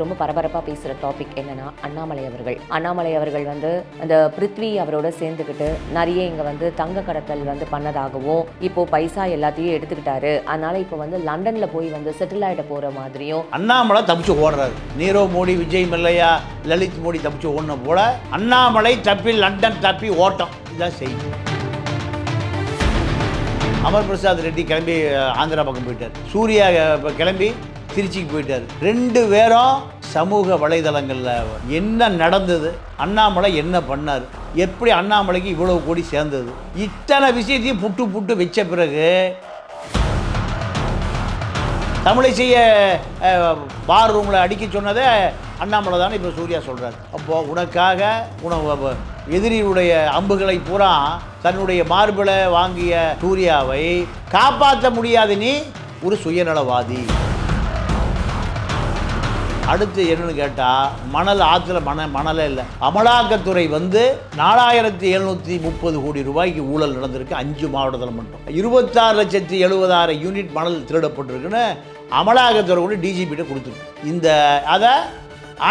ரொம்ப பரபரப்பாக பேசுகிற டாபிக் என்னன்னா அண்ணாமலை அவர்கள். அண்ணாமலை அவர்கள் வந்து அந்த பிருத்வி அவரோட சேர்ந்துக்கிட்டு நிறைய இங்கே வந்து தங்க கடத்தல் வந்து பண்ணதாகவும் இப்போ பைசா எல்லாத்தையும் எடுத்துக்கிட்டாரு. அதனால இப்போ வந்து லண்டனில் போய் வந்து செட்டில் ஆகிட போகிற மாதிரியும் அண்ணாமலை தப்பிச்சு ஓடுறாரு. நீரவ் மோடி விஜய் மல்லையா லலித் மோடி தப்பிச்சு ஓடின போல அண்ணாமலை தப்பி லண்டன் தப்பி ஓட்டம். இதான் செய்யும் அமர் பிரசாத் ரெட்டி கிளம்பி ஆந்திரா பக்கம் போயிட்டார். சூர்யா கிளம்பி திருச்சிக்கு போயிட்டார். ரெண்டு பேரும் சமூக வலைதளங்களில் என்ன நடந்தது அண்ணாமலை என்ன பண்ணார் எப்படி அண்ணாமலைக்கு இவ்வளவு கோடி சேர்ந்தது இத்தனை விஷயத்தையும் புட்டு புட்டு வச்ச பிறகு தமிழிசைய பார் ரூமில் அடிக்க சொன்னதே அண்ணாமலை தானே இப்போ சூர்யா சொல்கிறார் அப்போது உனக்காக உன எதிரியுடைய அம்புகளை பூரா தன்னுடைய மார்பிளை வாங்கிய சூர்யாவை காப்பாற்ற முடியாது நீ ஒரு சுயநலவாதி. அடுத்து என்னன்னு கேட்டால் மணல் ஆற்றுல மண மணலே இல்லை. அமலாக்கத்துறை வந்து நாலாயிரத்தி எழுநூற்றி முப்பது கோடி ரூபாய்க்கு ஊழல் நடந்திருக்கு அஞ்சு மாவட்டத்தில் மட்டும் இருபத்தாறு லட்சத்தி எழுபதாயிரம் யூனிட் மணல் திருடப்பட்டிருக்குன்னு அமலாக்கத்துறை கூட டிஜிபிட்ட கொடுத்துருக்கு. இந்த அதை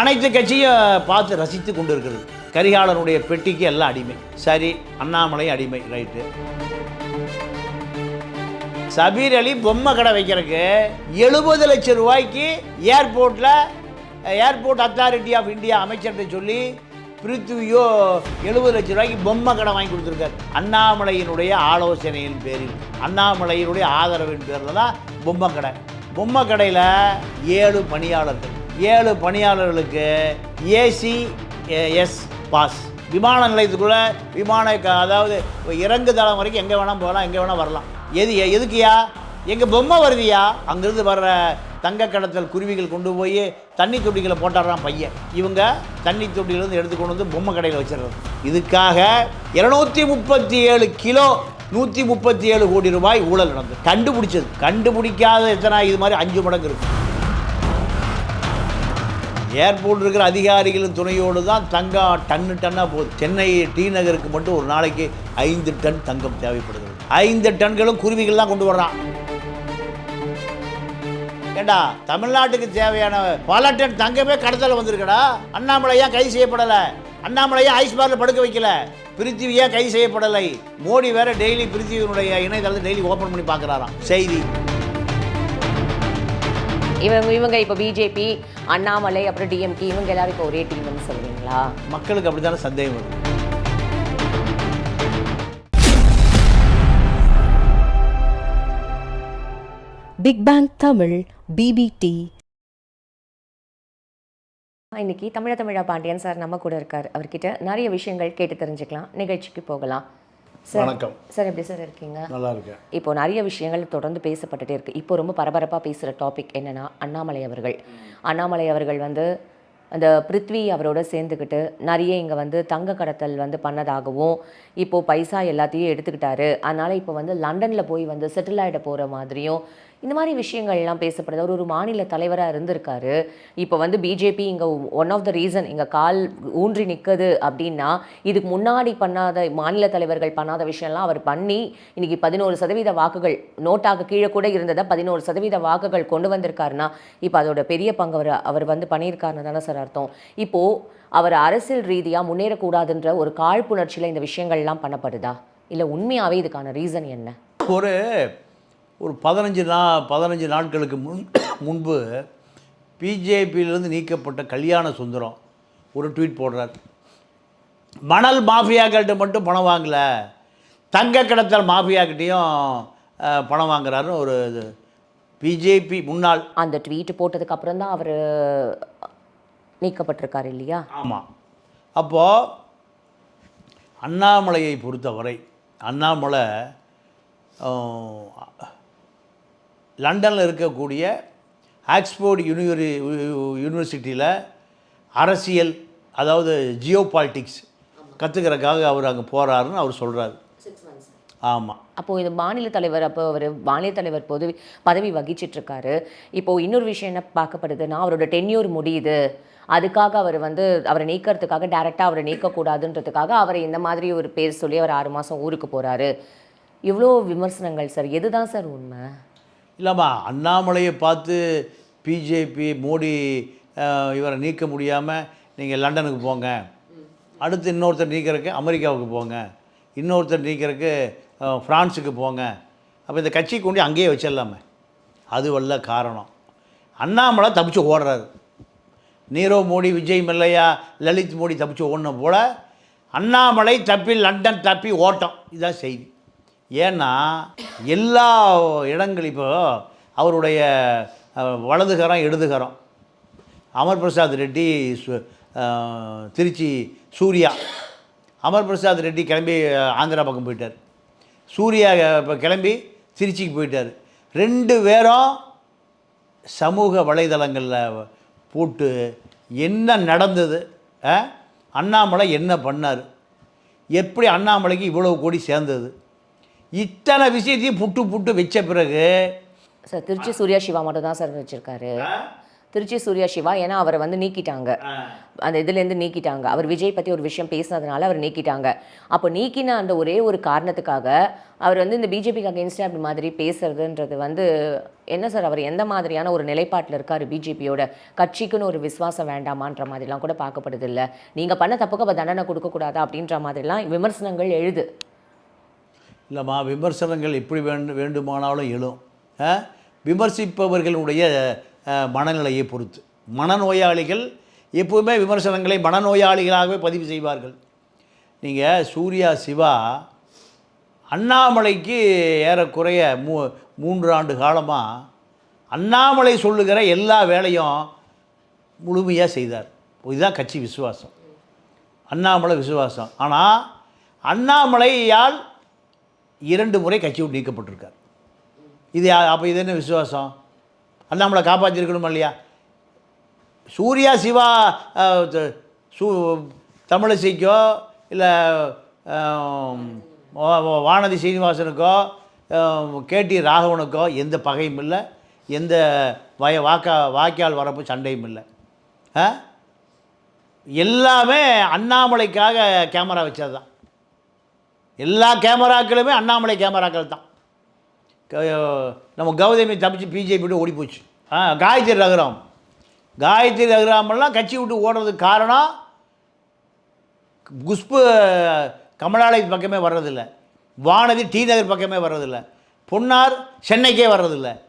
அனைத்து கட்சியும் பார்த்து ரசித்து கொண்டு இருக்கிறது கரிகாலனுடைய பெட்டிக்கு எல்லாம் அடிமை. சரி அண்ணாமலை அடிமை ரைட்டு. சபீர் அலி பொம்மை கடை வைக்கிறதுக்கு எழுபது லட்சம் ரூபாய்க்கு ஏர்போர்ட்டில் ஏர்போர்ட் அத்தாரிட்டி ஆஃப் இந்தியா அமைச்சர்கிட்ட சொல்லி பிருத்வியோ எழுபது லட்சம் ரூபாய்க்கு பொம்மை கடை வாங்கி கொடுத்துருக்காரு. அண்ணாமலையினுடைய ஆலோசனையின் பேரில் அண்ணாமலையினுடைய ஆதரவின் பேரில் தான் பொம்மை கடை. பொம்மை கடையில் ஏழு பணியாளர்கள். ஏழு பணியாளர்களுக்கு ஏசி எஸ் பாஸ் விமான நிலையத்துக்குள்ளே விமான க- அதாவது இறங்கு தளம் வரைக்கும் எங்கே வேணால் போகலாம் எங்கே வேணால் வரலாம். எது எதுக்குயா எங்கள் பொம்மை வருதுயா அங்கேருந்து வர்ற தங்க கடத்தல் குருவிகள் கொண்டு போய் தண்ணி தொட்டிகளை போட்டாடுறான் பையன். இவங்க தண்ணி தொட்டியிலேருந்து எடுத்து கொண்டு வந்து பொம்மை கடையில் வச்சிடுறது இதுக்காக இருநூத்தி முப்பத்தி ஏழு கிலோ நூற்றி முப்பத்தி ஏழு கோடி ரூபாய் ஊழல் நடந்தது. கண்டுபிடிச்சது. கண்டுபிடிக்காத எத்தனை இது மாதிரி அஞ்சு மடங்கு இருக்கும் ஏர்போர்ட் இருக்கிற அதிகாரிகளின் துணையோடு தான் தங்கம் டன்னு டன்னாக போகுது சென்னை டி நகருக்கு மட்டும் ஒரு நாளைக்கு ஐந்து டன் தங்கம் தேவைப்படுகிறது. ஐந்து டன்களும் குருவிகள் தான் கொண்டு வர்றான். ஏண்டா தமிழ்நாட்டுக்கு தேவையான பல டன் தங்கமே கடத்தல வந்திருக்கடா. அண்ணாமலை ஏன் கைது செய்யப்படலை. அண்ணாமலை ஏன் ஐஸ் பார்ல படுக்க வைக்கல. பிரித்திவி ஏன் கைது செய்யப்படலை. மோடி வேற டெய்லி பிரித்திவியினுடைய இணையதளத்தை டெய்லி ஓப்பன் பண்ணி பார்க்குறாராம். செய்தி. இவங்க இவங்க இப்போ பிஜேபி அண்ணாமலை அப்புறம் டிஎம்கே இவங்க எல்லாரும் இப்போ ஒரே டீம்னு சொல்லுவீங்களா மக்களுக்கு அப்படித்தானே சந்தேகம் வருது. பிக் பேங் தமிழ் பிபிடி இன்னைக்கு தமிழ தமிழா பாண்டியன் சார் நம்ம கூட இருக்கார். அவர்கிட்ட நிறைய விஷயங்கள் கேட்டு தெரிஞ்சுக்கலாம். நிகழ்ச்சிக்கு போகலாம். சார் வணக்கம். சார் எப்படி சார் இருக்கீங்க? நல்லா இருக்கேன். இப்போ நிறைய விஷயங்கள் தொடர்ந்து பேசப்பட்டுட்டே இருக்கு. இப்போ ரொம்ப பரபரப்பாக பேசுகிற டாபிக் என்னன்னா அண்ணாமலை அவர்கள். அண்ணாமலை அவர்கள் வந்து அந்த பிருத்வி அவரோட சேர்ந்துக்கிட்டு நிறைய இங்கே வந்து தங்க கடத்தல் வந்து பண்ணதாகவும் இப்போ பைசா எல்லாத்தையும் எடுத்துக்கிட்டாரு. அதனால இப்போ வந்து லண்டனில் போய் வந்து செட்டில் ஆகிட போகிற மாதிரியும் இந்த மாதிரி விஷயங்கள்லாம் பேசப்படுது. அவர் ஒரு மாநில தலைவராக இருந்திருக்காரு. இப்போ வந்து பிஜேபி இங்கே ஒன் ஆஃப் த ரீசன் இங்கே கால் ஊன்றி நிற்குது அப்படின்னா இதுக்கு முன்னாடி பண்ணாத மாநில தலைவர்கள் பண்ணாத விஷயம்லாம் அவர் பண்ணி இன்றைக்கி பதினோரு சதவீத வாக்குகள் நோட்டாக கீழே கூட இருந்ததை பதினோரு சதவீத வாக்குகள் கொண்டு வந்திருக்காருன்னா இப்போ அதோட பெரிய பங்கு அவர் அவர் வந்து பண்ணியிருக்காருன்னு தானே சார் அர்த்தம். இப்போது அவர் அரசியல் ரீதியாக முன்னேறக்கூடாதுன்ற ஒரு காழ்ப்புணர்ச்சியில் இந்த விஷயங்கள்லாம் பண்ணப்படுதா? இல்லை உண்மையாகவே இதுக்கான ரீசன் என்ன? ஒரு ஒரு பதினஞ்சு நா பதினஞ்சு நாட்களுக்கு முன் முன்பு பிஜேபியிலிருந்து நீக்கப்பட்ட கல்யாண சுந்தரம் ஒரு ட்வீட் போடுறார். மணல் மாஃபியாக்கள்கிட்ட மட்டும் பணம் வாங்கல. தங்க கடத்தல் மாஃபியாக்கிட்டேயும் பணம் வாங்குறாருன்னு ஒரு பிஜேபி முன்னாள். அந்த ட்வீட் போட்டதுக்கு அப்புறம் தான் அவர் நீக்கப்பட்டிருக்காரு இல்லையா? ஆமாம் அப்போது அண்ணாமலையை பொறுத்தவரை அண்ணாமலை லண்டனில் இருக்கக்கூடிய ஆக்ஸ்போர்ட் யூனிவரி யூனிவர்சிட்டியில் அரசியல் அதாவது ஜியோ பாலிட்டிக்ஸ் கற்றுக்கிறதுக்காக அவர் அங்கே போகிறாருன்னு அவர் சொல்கிறாரு ஆமாம் அப்போ இது மாநில தலைவர் அப்போ அவர் மாநில தலைவர் பதவி பதவி வகிச்சிட்டு இருக்காரு இப்போ இன்னொரு விஷயம் என்ன பார்க்கப்படுதுன்னா அவரோட டென்யூர் முடியுது. அதுக்காக அவர் வந்து அவரை நீக்கிறதுக்காக டைரெக்டாக அவரை நீக்கக்கூடாதுன்றதுக்காக அவரை இந்த மாதிரி ஒரு பேர் சொல்லி அவர் ஆறு மாதம் ஊருக்கு போகிறாரு இவ்வளோ விமர்சனங்கள் சார். எதுதான் சார் உண்மை? இல்லைம்மா அண்ணாமலையை பார்த்து பிஜேபி மோடி இவரை நீக்க முடியாமல் நீங்கள் லண்டனுக்கு போங்க. அடுத்து இன்னொருத்தர் நீக்கிறதுக்கு அமெரிக்காவுக்கு போங்க. இன்னொருத்தர் நீக்கிறதுக்கு ஃப்ரான்ஸுக்கு போங்க. அப்போ இந்த கட்சி கொண்டு அங்கேயே வச்சிடலாமே. அது வல்ல காரணம். அண்ணாமலை தப்பிச்சு ஓடுறாரு. நீரவ் மோடி விஜய் மல்லையா லலித் மோடி தப்பிச்சு ஓடின போல் அண்ணாமலை தப்பி லண்டன் தப்பி ஓட்டம். இதுதான் செய்தி. ஏன்னா எல்லா இடங்கள் இப்போ அவருடைய வலதுகரம் இடதுகரம் அமர் பிரசாத் ரெட்டி சு- திருச்சி சூர்யா. அமர் பிரசாத் ரெட்டி கிளம்பி ஆந்திரா பக்கம் போயிட்டார். சூர்யா இப்போ கிளம்பி திருச்சிக்கு போயிட்டார். ரெண்டு பேரும் சமூக வலைதளங்களில் போட்டு என்ன நடந்தது ஆ? அண்ணாமலை என்ன பண்ணார்? எப்படி அண்ணாமலைக்கு இவ்வளவு கோடி சேர்ந்தது? இத்தனை விஷயத்தையும் புட்டு புட்டு வச்ச பிறகு சார் திருச்சி சூர்யா சிவா மட்டும் தான் சார் வச்சிருக்காரு. திருச்சி சூர்யா சிவா ஏன்னா அவரை வந்து நீக்கிட்டாங்க. அந்த இதுலேருந்து நீக்கிட்டாங்க. அவர் விஜய் பற்றி ஒரு விஷயம் பேசினதுனால அவர் நீக்கிட்டாங்க. அப்போ நீக்கின அந்த ஒரே ஒரு காரணத்துக்காக அவர் வந்து இந்த பிஜேபிக்கு அகேன்ஸ்டாக அப்படி மாதிரி பேசுறதுன்றது வந்து என்ன சார் அவர் எந்த மாதிரியான ஒரு நிலைப்பாட்டில் இருக்கார் பிஜேபியோட கட்சிக்குன்னு ஒரு விசுவாசம் வேண்டாமான்ற மாதிரிலாம் கூட பார்க்கப்படுது இல்லை. நீங்கள் பண்ண தப்புக்கு அப்போ தண்டனை கொடுக்கக்கூடாதா அப்படின்ற மாதிரிலாம் விமர்சனங்கள் எழுது. இல்லைம்மா விமர்சனங்கள் எப்படி வேண்டும் வேண்டுமானாலும் எழும். ஆ? விமர்சிப்பவர்களுடைய மனநிலையை பொறுத்து. மனநோயாளிகள் எப்பவுமே விமர்சனங்களை மனநோயாளிகளாகவே பதிவு செய்வார்கள். நீங்கள் சூர்யா சிவா அண்ணாமலைக்கு ஏறக்குறைய மூ மூன்று ஆண்டு காலமாக அண்ணாமலை சொல்லுகிற எல்லா வேலையும் முழுமையாக செய்தார். இதுதான் கட்சி விசுவாசம். அண்ணாமலை விசுவாசம். ஆனால் அண்ணாமலையால் இரண்டு முறை கட்சி விட்டு நீக்கப்பட்டிருக்கார். இது அப்போ இது என்ன விசுவாசம்? அண்ணாமலை காப்பாற்றிருக்கணுமா இல்லையா? சூர்யா சிவா சூ தமிழிசைக்கோ இல்லை வானதி சீனிவாசனுக்கோ கேடி ராகவனுக்கோ எந்த பகையும் இல்லை. எந்த வய வாக்கா வாய்க்கால் வரப்பு சண்டையும் இல்லை. ஆ எல்லாமே அண்ணாமலைக்காக கேமரா வச்சது தான் எல்லா கேமராக்களுமே அண்ணாமலை கேமராக்கள் தான். நம்ம கௌதமி தப்பிச்சு பிஜேபி ஓடி போச்சு. ஆ காயத்ரி ரகுராம். காயத்ரி ரகுராமெல்லாம் கட்சி விட்டு ஓடுறதுக்கு காரணம் குஷ்பு கமலாலய பக்கமே வர்றதில்லை. வானதி டி நகர் பக்கமே வர்றதில்லை. பொன்னார் சென்னைக்கே வர்றதில்லை.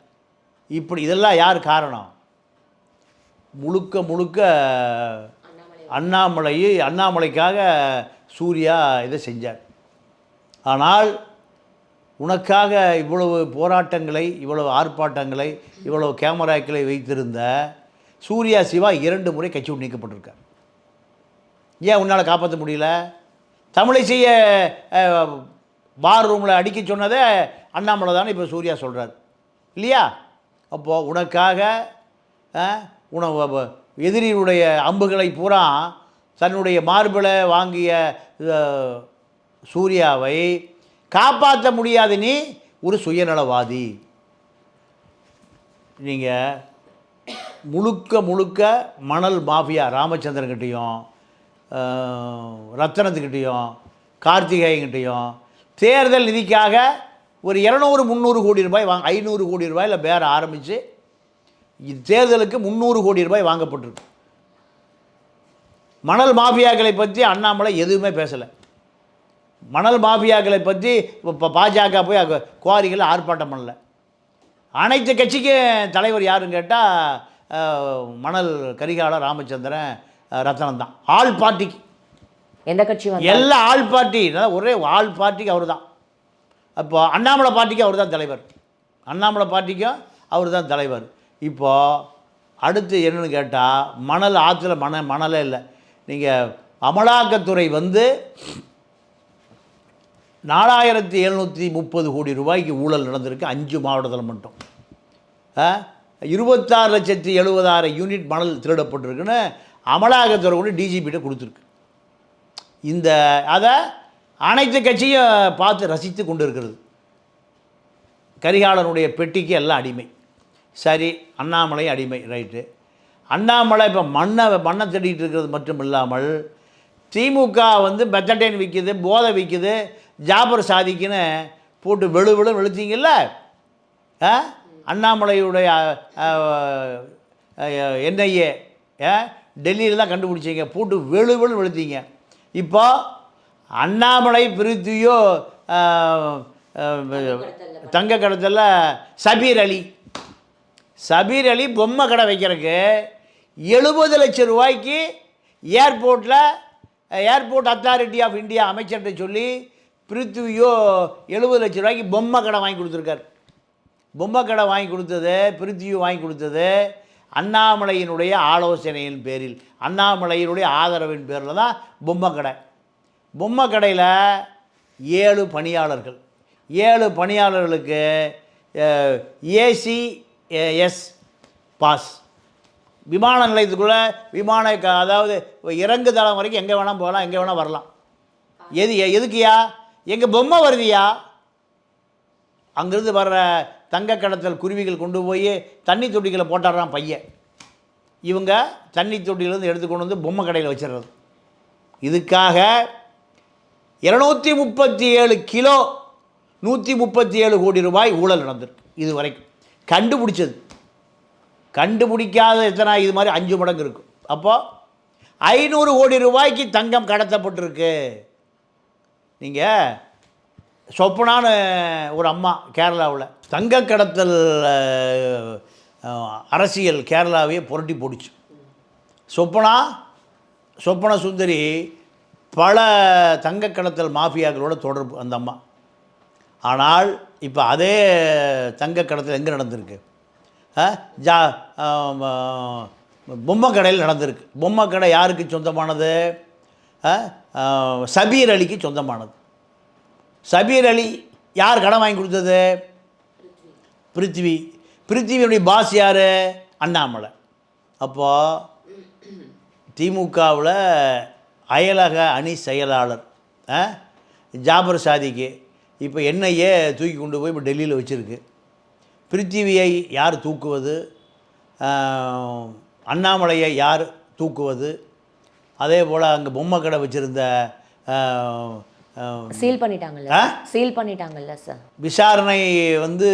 இப்படி இதெல்லாம் யார் காரணம்? முழுக்க முழுக்க அண்ணாமலை. அண்ணாமலைக்காக சூர்யா இதை செஞ்சார். ஆனால் உனக்காக இவ்வளவு போராட்டங்களை இவ்வளவு ஆர்ப்பாட்டங்களை இவ்வளவு கேமராக்களை வைத்திருந்த சூர்யா சிவா இரண்டு முறை கட்சி விட்டு நீக்கப்பட்டிருக்கார். ஏன் உன்னால் காப்பாற்ற முடியல? தமிழிசைய பார் ரூமில் அடிக்க சொன்னதே அண்ணாமலை தானே இப்போ சூர்யா சொல்கிறார் இல்லையா? அப்போது உனக்காக உன எதிரியுடைய அம்புகளை பூரா தன்னுடைய மார்பில் வாங்கிய சூர்யாவை காப்பாற்ற முடியாது நீ ஒரு சுயநலவாதி. நீங்கள் முழுக்க முழுக்க மணல் மாஃபியா ராமச்சந்திரன்கிட்டையும் ரத்தனத்துக்கிட்டேயும் கார்த்திகேயன்கிட்டையும் தேர்தல் நிதிக்காக ஒரு இரநூறு முந்நூறு கோடி ரூபாய் வாங்க ஐநூறு கோடி ரூபாயில் பேர ஆரம்பித்து தேர்தலுக்கு முந்நூறு கோடி ரூபாய் வாங்கப்பட்டிருக்கு. மணல் மாஃபியாக்களை பற்றி அண்ணாமலை எதுவுமே பேசலை. மணல் மாஃபியாக்களை பற்றி இப்போ பாஜக போய் குவாரிகளை ஆர்ப்பாட்டம் பண்ணல. அனைத்து கட்சிக்கும் தலைவர் யாருன்னு கேட்டால் மணல் கரிகாலர் ராமச்சந்திரன் ரத்னம் தான். ஆல் பார்ட்டிக்கு. எந்த கட்சி எல்லா ஆல் பார்ட்டி ஒரே ஆல் பார்ட்டிக்கு அவர் தான் அப்போ அண்ணாமலை பார்ட்டிக்கு அவர் தான் தலைவர். அண்ணாமலை பார்ட்டிக்கும் அவர் தான் தலைவர். இப்போ அடுத்து என்னன்னு கேட்டால் மணல் ஆற்றுல மண மணலே இல்லை. நீங்கள் அமலாக்கத்துறை வந்து நாலாயிரத்தி எழுநூற்றி முப்பது கோடி ரூபாய்க்கு ஊழல் நடந்திருக்கு அஞ்சு மாவட்டத்தில் மட்டும். இருபத்தாறு லட்சத்தி எழுபதாயிரம் யூனிட் மணல் திருடப்பட்டிருக்குன்னு அமலாக்கத்துறை கொண்டு டிஜிபிகிட்ட கொடுத்துருக்கு. இந்த அதை அனைத்து கட்சியும் பார்த்து ரசித்து கொண்டு இருக்கிறது கரிகாலனுடைய பெட்டிக்கு எல்லாம் அடிமை. சரி அண்ணாமலை அடிமை ரைட்டு. அண்ணாமலை இப்போ மண்ணை மண்ணை தேடிட்டு இருக்கிறது மட்டும் இல்லாமல் திமுக வந்து பெத்தட்டைன் விற்கிது போதை விற்கிது ஜாபர் சாதிக்குன்னு போட்டு வெளு வெளு வெளுத்தீங்கல்ல? ஆ? அண்ணாமலையுடைய என்ஐஏ டெல்லியில் தான் கண்டுபிடிச்சிங்க. போட்டு வெளு வெளு வெளுத்தீங்க. இப்போ அண்ணாமலை பிரித்தியோ தங்க கடத்தில் சபீர் அலி. சபீர் அலி பொம்மை கடை வைக்கிறதுக்கு எழுபது லட்சம் ரூபாய்க்கு ஏர்போர்ட்டில் ஏர்போர்ட் அத்தாரிட்டி ஆஃப் இந்தியா அமைச்சர்கிட்ட சொல்லி பிரித்வியோ எழுபது லட்சம் ரூபாய்க்கு பொம்மை கடை வாங்கி கொடுத்துருக்காரு. பொம்மை கடை வாங்கி கொடுத்தது பிரித்வியோ வாங்கி கொடுத்தது அண்ணாமலையினுடைய ஆலோசனையின் பேரில் அண்ணாமலையினுடைய ஆதரவின் பேரில் தான் பொம்மை கடை. பொம்மை கடையில் ஏழு பணியாளர்கள். ஏழு பணியாளர்களுக்கு ஏசி எஸ் பாஸ் விமான நிலையத்துக்குள்ளே விமான க- அதாவது இறங்கு தளம் வரைக்கும் எங்கே வேணால் போகலாம் எங்கே வேணால் வரலாம். எது எதுக்குயா எங்கள் பொம்மை வருதியா அங்கேருந்து வர்ற தங்க கடத்தல் குருவிகள் கொண்டு போய் தண்ணி தொட்டிகளை போட்டாடுறான் பையன். இவங்க தண்ணி தொட்டியிலேருந்து எடுத்து கொண்டு வந்து பொம்மை கடையில் வச்சிடுறது இதுக்காக இரநூத்தி முப்பத்தி ஏழு கிலோ நூற்றி முப்பத்தி ஏழு கோடி ரூபாய் ஊழல் நடந்திருக்கு இது வரைக்கும் கண்டுபிடிச்சது. கண்டுபிடிக்காத எத்தனை இது மாதிரி அஞ்சு மடங்கு இருக்கும் அப்போ ஐநூறு கோடி ரூபாய்க்கு தங்கம் கடத்தப்பட்டிருக்கு. நீங்கள் சொப்பனான்னு ஒரு அம்மா கேரளாவில் தங்க கடத்தல் அரசியல் கேரளாவையே புரட்டி போடுச்சு. சொப்பனா சொப்பன சுந்தரி பல தங்க கடத்தல் மாஃபியாக்களோட தொடர்பு அந்த அம்மா. ஆனால் இப்போ அதே தங்க கடத்தல் எங்கே நடந்திருக்கு? ஜா பொம்மை கடையில் நடந்திருக்கு. பொம்மை கடை யாருக்கு சொந்தமானது? ஆ? சபீர் அலிக்கு சொந்தமானது. சபீர் அலி யார் கடன் வாங்கி கொடுத்தது? பிருத்திவி பிருத்திவியுடைய பாஸ் யார்? அண்ணாமலை. அப்போது திமுகவில் அயலக அணி செயலாளர் ஆ? ஜாபர் சாதிக்கு. இப்போ என்னையே தூக்கி கொண்டு போய் இப்போ டெல்லியில் வச்சுருக்கு. பிருத்திவியை யார் தூக்குவது? அண்ணாமலையை யார் தூக்குவது? அதே போல் அங்கே பொம்மை கடை வச்சுருந்த சீல் பண்ணிட்டாங்கல்ல? சீல் பண்ணிட்டாங்கல்ல சார் விசாரணை வந்து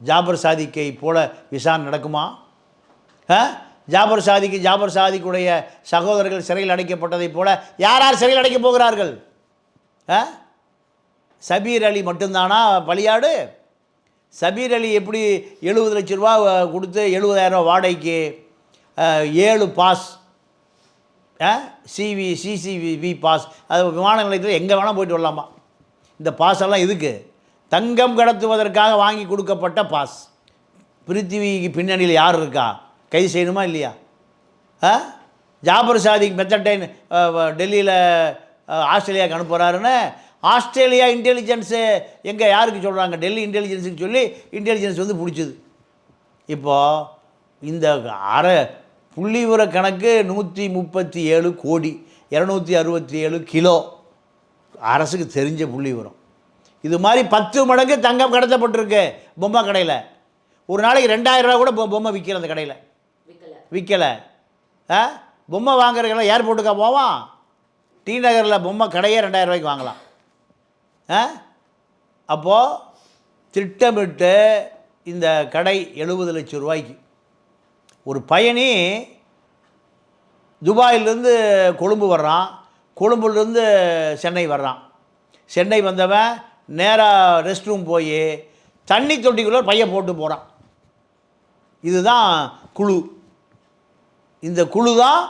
ஜாபர் சாதிக்கை போல விசாரணை நடக்குமா? ஆ? ஜாபர் சாதிக்கு ஜாபர் சாதிக்குடைய சகோதரர்கள் சிறையில் அடைக்கப்பட்டதைப் போல யார் யார் சிறையில் அடைக்கப் போகிறார்கள்? ஆ? சபீர் அலி மட்டும்தானா? பலியாடு? சபீர் அலி எப்படி எழுபது லட்ச ரூபா கொடுத்து எழுபதாயிரம் ரூபா வாடகைக்கு ஏழு பாஸ் சிவி சிசிவி பாஸ் அது விமான நிலையத்தில் எங்கே வேணால் போயிட்டு வரலாமா? இந்த பாஸ் எல்லாம் இதுக்கு தங்கம் கடத்துவதற்காக வாங்கி கொடுக்கப்பட்ட பாஸ். பிருத்திவிக்கு பின்னணியில் யார் இருக்கா? கைது செய்யணுமா இல்லையா? ஆ ஜாபர் சாதிக் மெத்தட்டைன் டெல்லியில் ஆஸ்திரேலியாவுக்கு அனுப்புகிறாருன்னு ஆஸ்திரேலியா இன்டெலிஜென்ஸு எங்கே யாருக்கு சொல்கிறாங்க டெல்லி இன்டெலிஜென்ஸுக்கு சொல்லி இன்டெலிஜென்ஸ் வந்து பிடிச்சது. இப்போது இந்த அரை புள்ளிவிவர கணக்கு நூற்றி முப்பத்தி ஏழு கோடி இரநூத்தி அறுபத்தி ஏழு கிலோ அரசுக்கு தெரிஞ்ச புள்ளிவிவரம். இது மாதிரி பத்து மடங்கு தங்கம் கடத்தப்பட்டிருக்கு பொம்மை கடையில். ஒரு நாளைக்கு ரெண்டாயிரம் ரூபா கூட பொம்மை விற்கிற அந்த கடையில். விற்கலை ஆ? பொம்மை வாங்குறதுக்கெல்லாம் ஏர்போர்ட்டுக்கா போவான். டி நகரில் பொம்மை கடையே ரெண்டாயிரம் ரூபாய்க்கு வாங்கலாம். அப்போது திட்டமிட்டு இந்த கடை எழுபது லட்சம் ரூபாய்க்கு. ஒரு பயணி துபாயிலேருந்து கொழும்பு வர்றான். கொழும்புலேருந்து சென்னை வர்றான். சென்னை வந்தவன் நேராக ரெஸ்ட் ரூம் போய் தண்ணி தொட்டிக்குள்ளே பையன் போட்டு போகிறான் இதுதான் குழு. இந்த குழு தான்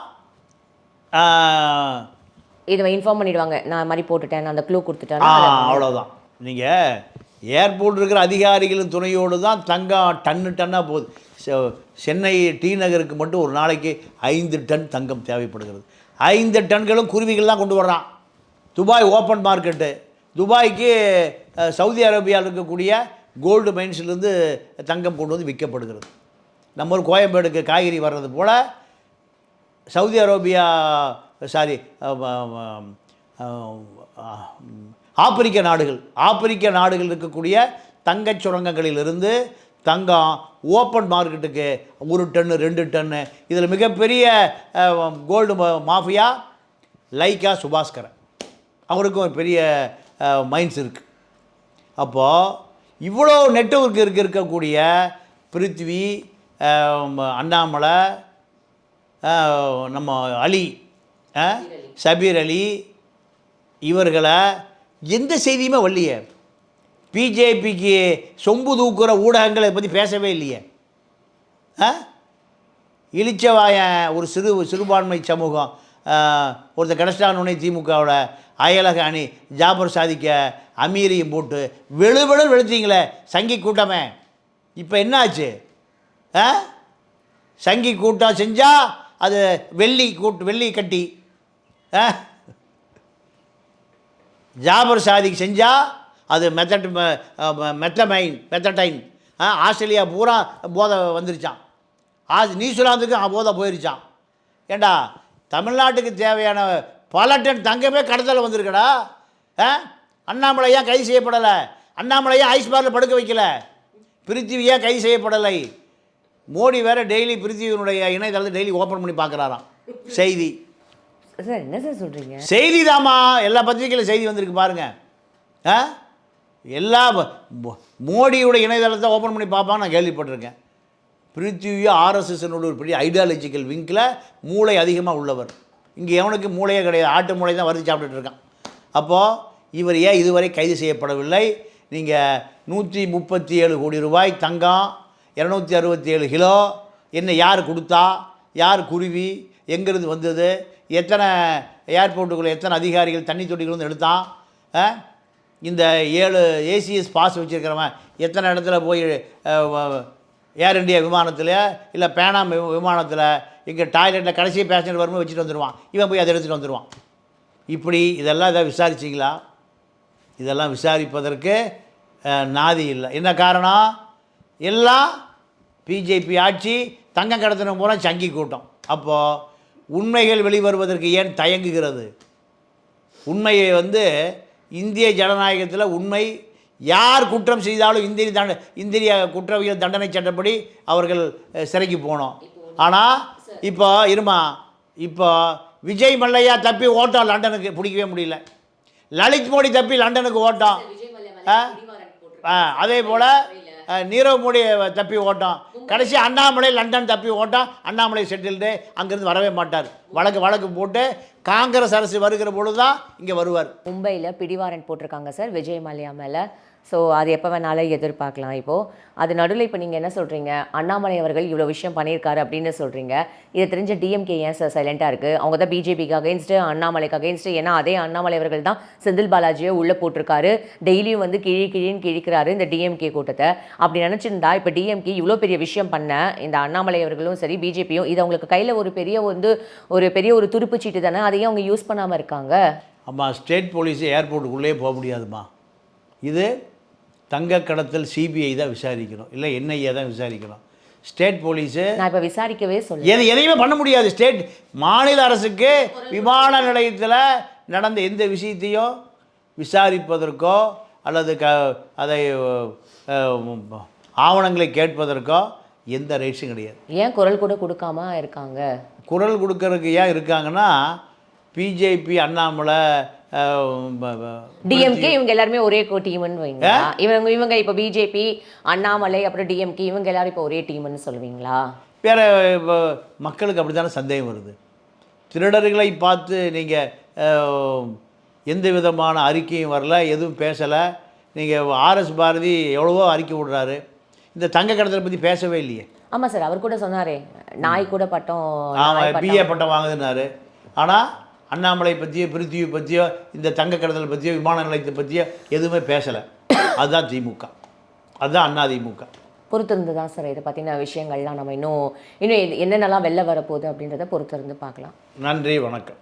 இதை இன்ஃபார்ம் பண்ணிடுவாங்க. நான் மாதிரி போட்டுட்டேன் அந்த க்ளூ கொடுத்துட்டேன். அவ்வளோதான் நீங்கள் ஏர்போர்ட் இருக்கிற அதிகாரிகளின் துணையோடு தான் தங்கம் டன்னு டன்னாக போகுது. செ- சென்னை டி நகருக்கு மட்டும் ஒரு நாளைக்கு ஐந்து டன் தங்கம் தேவைப்படுகிறது. ஐந்து டன்களும் குருவிகள் தான் கொண்டு வர்றான். துபாய் ஓப்பன் மார்க்கெட்டு துபாய்க்கு சவுதி அரேபியாவில் இருக்கக்கூடிய கோல்டு மைன்ஸ்லேருந்து தங்கம் கொண்டு வந்து விற்கப்படுகிறது. நம்ம ஒரு கோயம்பேடுக்கு காய்கறி வர்றது போல் சவுதி அரேபியா சாரி ஆப்பிரிக்க நாடுகள் ஆப்பிரிக்க நாடுகள் இருக்கக்கூடிய தங்கச் சுரங்கங்களிலிருந்து தங்கம் ஓப்பன் மார்க்கெட்டுக்கு ஒரு டன்னு ரெண்டு டன்னு. இதில் மிகப்பெரிய கோல்டு மாஃபியா லைக்கா சுபாஸ்கரன். அவருக்கும் ஒரு பெரிய மைண்ட்ஸ் இருக்குது அப்போது இவ்வளோ நெட்வொர்க் இருக்க இருக்கக்கூடிய பிருத்வி அண்ணாமலை நம்ம அலி சபீர் அலி இவர்களை எந்த செய்தியுமே வரலையே. பிஜேபிக்கு சொம்பு தூக்குற ஊடகங்களை பற்றி பேசவே இல்லையே. ஆ? இளிச்சவாயன் ஒரு சிறு சிறுபான்மை சமூகம் ஒருத்தர் கிடச்சிட்டானே திமுகவோட அயலக அணி ஜாபர் சாதிக்க அமீரியும் போட்டு வெளுவெளு வெளுத்தீங்களே சங்கி கூட்டமே. இப்போ என்னாச்சு? ஆ? சங்கி கூட்டம் செஞ்சால் அது வெள்ளி கூட்டு வெள்ளி கட்டி. ஜாபர் சாதிக்கு செஞ்சால் அது மெத்தட் மெத்தமைன் மெத்தடைன் ஆஸ்திரேலியா பூரா போதை வந்துருச்சான் ஆ நியூசிலாந்துக்கும் போதை போயிருச்சான் ஏண்டா தமிழ்நாட்டுக்கு தேவையான பல டன் தங்கமே கடத்தல் வந்திருக்கடா. ஆ? அண்ணாமலை ஏன் கைது செய்யப்படலை? அண்ணாமலை ஏன் ஐஸ் பாரில் படுக்க வைக்கல? பிரித்திவி ஏன் கைது செய்யப்படலை? மோடி வேற டெய்லி பிரித்திவியினுடைய இணையதளத்தை டெய்லி ஓப்பன் பண்ணி பார்க்குறாராம். செய்தி. சார் என்ன சார் சொல்கிறீங்க செய்தி தாம்மா எல்லா பத்திரிகையிலும் செய்தி வந்திருக்கு பாருங்க. ஆ? எல்லா மோடியோட இணையதளத்தை ஓப்பன் பண்ணி பார்ப்பான்னு நான் கேள்விப்பட்டிருக்கேன். பிரித்திவியோ ஆர்எஸ்எஸ்னுடைய ஒரு பெரிய ஐடியாலஜிக்கல் விங்கில் மூளை அதிகமாக உள்ளவர். இங்கே எவனுக்கு மூளையே கிடையாது. ஆட்டு மூளை தான் வறுத்து சாப்பிட்டுட்டு இருக்கான். அப்போது இவர் ஏன் இதுவரை கைது செய்யப்படவில்லை? நீங்கள் நூற்றி முப்பத்தி ஏழு கோடி ரூபாய் தங்கம் இரநூத்தி அறுபத்தி ஏழு கிலோ என்ன யார் கொடுத்தா? யார் குருவி? எங்கேருந்து வந்தது? எத்தனை ஏர்போர்ட்டுக்குள்ளே எத்தனை அதிகாரிகள் தண்ணி தொட்டிகள் வந்து எடுத்தான் இந்த ஏழு ஏசிஎஸ் பாஸ் வச்சுருக்கிறவன் எத்தனை இடத்துல போய் ஏர் இந்தியா விமானத்தில் இல்லை பேனாம் விமானத்தில் இங்கே டாய்லெட்டில் கடைசி பேசஞ்சர் வரும்போது வச்சுட்டு வந்துடுவான் இவன் போய் அதை எடுத்துகிட்டு வந்துடுவான் இப்படி இதெல்லாம் இதை விசாரிச்சிங்களா? இதெல்லாம் விசாரிப்பதற்கு நாதி இல்லை. என்ன காரணம்? எல்லாம் பிஜேபி ஆட்சி தங்கம் கடத்தின பூரா சங்கி கூட்டம். அப்போது உண்மைகள் வெளிவருவதற்கு ஏன் தயங்குகிறது? உண்மையை வந்து இந்திய ஜனநாயகத்தில் உண்மை யார் குற்றம் செய்தாலும் இந்திய தண்ட இந்திய குற்றவியல் தண்டனை சட்டப்படி அவர்கள் சிறைக்கு போனோம் ஆனால் இப்போ இருமா இப்போ விஜய் மல்லையா தப்பி ஓட்டம் லண்டனுக்கு பிடிக்கவே முடியல. லலித் மோடி தப்பி லண்டனுக்கு ஓட்டம் அதே போல் நீரவ் மோடி தப்பி ஓட்டம் கடைசி அண்ணாமலை லண்டன் தப்பி ஓட்டம் அண்ணாமலை செட்டில்டு அங்கேருந்து வரவே மாட்டார். வழக்கு வழக்கு போட்டு காங்கிரஸ் அரசு வருகிற பொழுது தான் இங்கே வருவார். மும்பையில் பிடிவாரன் போட்டிருக்காங்க சார். விஜய் மல்லையா மேலே. ஸோ அது எப்போ வேணாலும் எதிர்பார்க்கலாம். இப்போது அது நடுவில் இப்போ நீங்கள் என்ன சொல்கிறீங்க அண்ணாமலை அவர்கள் இவ்வளோ விஷயம் பண்ணியிருக்காரு அப்படின்னு சொல்கிறீங்க இதை தெரிஞ்ச டிஎம்கே ஏன் சார் சைலண்ட்டாக இருக்குது அவங்க தான் பிஜேபிக்கு அகேன்ஸ்ட்டு அண்ணாமலைக்கு அகேன்ஸ்ட்டு ஏன்னா அதே அண்ணாமலை அவர்கள் தான் செந்தில் பாலாஜியை உள்ளே போட்டிருக்காரு. டெய்லியும் வந்து கிழி கிழின்னு கிழிக்கிறாரு இந்த டிஎம்கே கூட்டத்தை. அப்படி நினச்சிருந்தா இப்போ டிஎம்கே இவ்வளோ பெரிய விஷயம் பண்ண இந்த அண்ணாமலை அவர்களும் சரி பிஜேபியும் இது அவங்களுக்கு கையில் ஒரு பெரிய வந்து ஒரு பெரிய ஒரு துருப்பு சீட்டு தானே? அதையும் அவங்க யூஸ் பண்ணாமல் இருக்காங்க. ஆமாம் ஸ்டேட் போலீஸ் ஏர்போர்ட்டுக்குள்ளே போக முடியாதுமா. இது தங்க கடத்தல் சிபிஐ தான் விசாரிக்கணும். இல்லை என்ஐஏ தான் விசாரிக்கணும். ஸ்டேட் போலீஸு நான் இப்போ விசாரிக்கவே சொல்ல எது எதையுமே பண்ண முடியாது. ஸ்டேட் மாநில அரசுக்கு விமான நிலையத்தில் நடந்த எந்த விஷயத்தையும் விசாரிப்பதற்கோ அல்லது க அதை ஆவணங்களை கேட்பதற்கோ எந்த ரைட்ஸும் கிடையாது. ஏன் குரல் கூட கொடுக்காம இருக்காங்க? குரல் கொடுக்கறதுக்கு ஏன் இருக்காங்கன்னா பிஜேபி அண்ணாமலை டிஎம்கே இவங்க எல்லாருமே ஒரே டீம்னு வைங்க இவங்க இவங்க இப்போ பிஜேபி அண்ணாமலை அப்புறம் டிஎம்கே இவங்க எல்லாரும் இப்போ ஒரே டீம்னு சொல்லுவீங்களா? வேற இப்போ மக்களுக்கு அப்படி தானே சந்தேகம் வருது? திருடர்களை பார்த்து நீங்கள் எந்த விதமான அறிக்கையும் வரல எதுவும் பேசலை. நீங்கள் ஆர்எஸ் பாரதி எவ்வளவோ அறிக்கை விடுறாரு. இந்த தங்க கடத்தலை பற்றி பேசவே இல்லையே. ஆமா சார் அவர் கூட சொன்னாரே நாய் கூட பட்டம் ஆமாம். பிஏ பட்டம். வாங்குதுனாரு ஆனால் அண்ணாமலை பற்றியோ பிருத்திவி பற்றியோ இந்த தங்க கடத்தலை பற்றியோ விமான நிலையத்தை பற்றியோ எதுவுமே பேசலை. அதுதான் திமுக. அதுதான் அண்ணா திமுக. பொறுத்திருந்து தான் சார் இதை பற்றின விஷயங்கள்லாம் நம்ம இன்னும் இன்னும் என்னென்னலாம் வெளில வரப்போகுது அப்படின்றத பொறுத்திருந்து பார்க்கலாம். நன்றி வணக்கம்.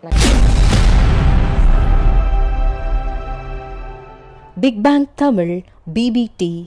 Big bang Tamil PPT